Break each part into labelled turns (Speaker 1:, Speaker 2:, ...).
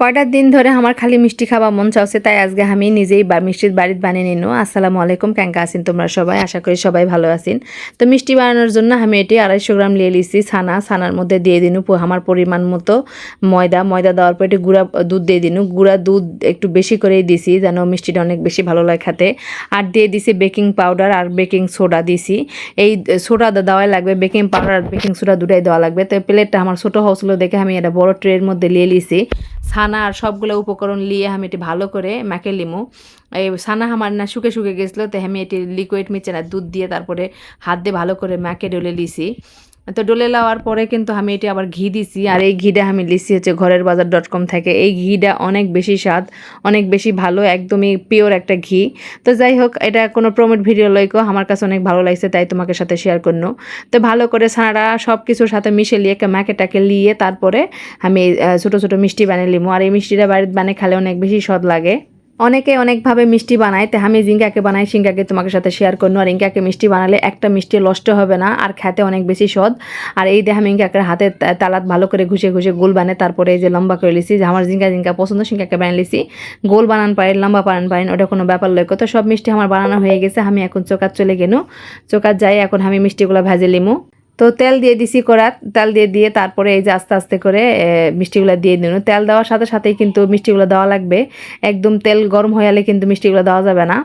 Speaker 1: কয়টা দিন ধরে আমার খালি মিষ্টি খাওয়া মন চাচ্ছে তাই আজকে আমি নিজেই বা মিষ্টির বাড়িতে বানিয়ে নিন। আসসালামু আলাইকুম ক্যাঙ্কা আছেন তোমরা সবাই? আশা করি সবাই ভালো আছেন। তো মিষ্টি বানানোর জন্য আমি এটি আড়াইশো গ্রাম নিয়ে লিছি ছানা। ছানার মধ্যে দিয়ে দিনু আমার পরিমাণ মতো ময়দা। ময়দা দেওয়ার পর একটু গুঁড়া দুধ দিয়ে দিনু। গুঁড়া দুধ একটু বেশি করেই দিছি, যেন মিষ্টিটা অনেক বেশি ভালো লাগে খেতে। আর দিয়ে দিছি বেকিং পাউডার আর বেকিং সোডা দিছি। এই সোডা দেওয়াই লাগবে, বেকিং পাউডার আর বেকিং সোডা দুটাই দেওয়া লাগবে। তো প্লেটটা আমার ছোটো হচ্ছিল দেখে আমি এটা বড় ট্রের মধ্যে নিয়ে লিছি ছানা আর সবগুলো উপকরণ নিয়ে আমি এটি ভালো করে মাখে লিমু। এই ছানা আমার না শুকে শুকে গেছিল, তাই আমি এটি লিকুইড মিচে না দুধ দিয়ে তারপরে হাত দিয়ে ভালো করে ম্যাকে ডলে লিছি। তো ডলে লাওয়ার পরে কিন্তু আমি এটি আবার ঘি দিছি। আর এই ঘিটা আমি লিছি হচ্ছে ঘরের বাজার ডট কম থেকে। এই ঘিটা অনেক বেশি স্বাদ, অনেক বেশি ভালো, একদমই পিওর একটা ঘি। তো যাই হোক, এটা কোনো প্রমোট ভিডিও লইকো, আমার কাছে অনেক ভালো লাগছে, তাই তোমাকে সাথে শেয়ার করনো। তো ভালো করে ছাড়া সব কিছুর সাথে মিশে লিয়ে ম্যাকেটাকে লিয়ে তারপরে আমি ছোটো ছোটো মিষ্টি বানিয়ে লিমু। আর এই মিষ্টিটা বাড়িতে বানিয়ে খেলে অনেক বেশি স্বাদ লাগে। অনেকে অনেকভাবে মিষ্টি বানায়, তো আমি জিঙ্কাকে বানাই সিঙ্কাকে তোমাকে সাথে শেয়ার করব আর ইঙ্কাকে মিষ্টি বানালে একটা মিষ্টি নষ্ট হবে না, আর খেতে অনেক বেশি স্বাদ আর এই দেহ আমি ইঙ্কাকে হাতে তালাত ভালো করে ঘুষে ঘুষে গোল বানে তারপরে এই যে লম্বা করে লিছি, যে আমার জিঙ্কা জিঙ্কা পছন্দ সিঙ্কাকে বানিয়ে লিছি। গোল বানান পারেন, লম্বা বানান পারেন, ওটা কোনো ব্যাপার লয় তো সব মিষ্টি আমার বানানো হয়ে গেছে, আমি এখন চোকাত চলে গেনু। চোকাত যাই, এখন আমি মিষ্টিগুলো ভেজে লিমু। তো তেল দিয়ে দিছি করাত তেল দিয়ে দিয়ে তারপরে এই যে আস্তে আস্তে করে মিষ্টিগুলো দিয়ে দিন। তেল দেওয়ার সাথে সাথেই কিন্তু মিষ্টিগুলো দেওয়া লাগবে। একদম তেল গরম হয়ে গেলে কিন্তু মিষ্টিগুলো দেওয়া যাবে না।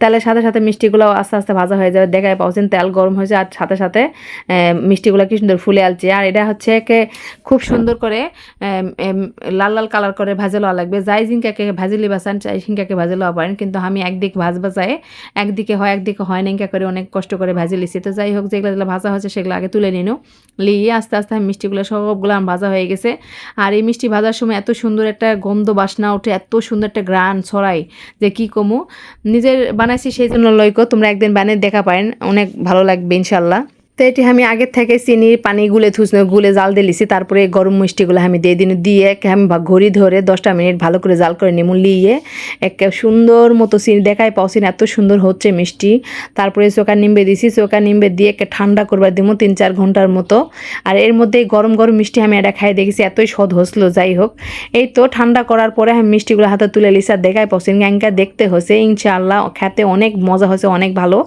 Speaker 1: তেলের সাথে সাথে মিষ্টিগুলো আস্তে আস্তে ভাজা হয়ে যাবে। দেখায় পাচ্ছেন তেল গরম হয়েছে আর সাথে সাথে মিষ্টিগুলো কি সুন্দর ফুলে আলছে। আর এটা হচ্ছে একে খুব সুন্দর করে লাল লাল কালার করে ভাজে লওয়া লাগবে। যাই জিঙ্কাকে ভাজি লিবাসান চাই সিঙ্কাকে ভাজে লওয়া পারেন। কিন্তু আমি একদিক ভাজবা চাই একদিকে হয় একদিকে হয় না ইঙ্কা করে অনেক কষ্ট করে ভাজি লিছি তো যাই হোক, যেগুলো যেগুলো ভাজা হয়েছে সেগুলো আগে তুলে নিনু। লিয়ে আস্তে আস্তে আমি মিষ্টিগুলো সবগুলো ভাজা হয়ে গেছে। আর এই মিষ্টি ভাজার সময় এত সুন্দর একটা গন্ধ বাসনা ওঠে, এত সুন্দর একটা গ্রান ছড়াই যে কি কমু? নিজের বানাইছি সেই জন্য লইকো তোমরা একদিন বানিয়ে দেখা পারেন। অনেক ভালো লাগবে ইনশাল্লাহ তো এটি আমি আগের থেকে চিনি, পানি, গুলে থুস গুলে জাল দিয়ে লিছি। তারপরে গরম মিষ্টিগুলো আমি দিয়ে দিন। দিয়ে একে আমি ঘড়ি ধরে দশটা মিনিট ভালো করে জাল করে নিমু, লিয়ে একে সুন্দর মতো চিনি, দেখাই পাও চিনি, এত সুন্দর হচ্ছে মিষ্টি। তারপরে চোকা নিম্বে দিছি চোকা নিম্বে দিয়ে একে ঠান্ডা করবার দিমু তিন, চার ঘণ্টার মতো। আর এর মধ্যে গরম গরম মিষ্টি আমি এটা খাই দেখেছি, এতই স্বাদ হসলো যাই হোক। এই তো ঠান্ডা করার পরে আমি মিষ্টিগুলো হাতে তুলে লিছি, আর দেখাই পাচ্ছি গ্যাংকা দেখতে হয়েছে ইনশাআল্লাহ। খেতে অনেক মজা হয়েছে অনেক ভালো।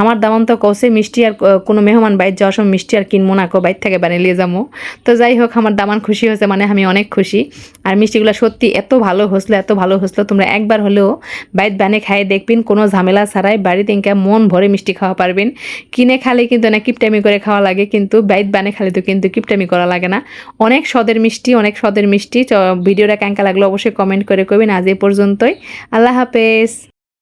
Speaker 1: আমার দামান তো কষে মিষ্টি আর কোনো মেহমান বাইর যাওয়ার সময় মিষ্টি আর কিনবো না, কো বাইর থেকে বানিয়ে নিয়ে যাব। তো যাই হোক, আমার দামান খুশি হয়েছে মানে আমি অনেক খুশি। আর মিষ্টিগুলো সত্যি এত ভালো হসলো, এত ভালো হসলো, তোমরা একবার হলেও বাইর বানে খাইয়ে দেখবেন, কোনো ঝামেলা ছাড়াই বাড়িতে ইনকা মন ভরে মিষ্টি খাওয়া পারবেন। কিনে খালে কিন্তু না কিপটামি করে খাওয়া লাগে, কিন্তু বাইর বানে খালে তো কিন্তু কিপটামি করা লাগে না। অনেক স্বাদের মিষ্টি, অনেক স্বাদের মিষ্টি ভিডিওটা কেঙ্কা লাগল অবশ্যই কমেন্ট করে করবেন আজ এই পর্যন্তই। আল্লাহ হাফেজ।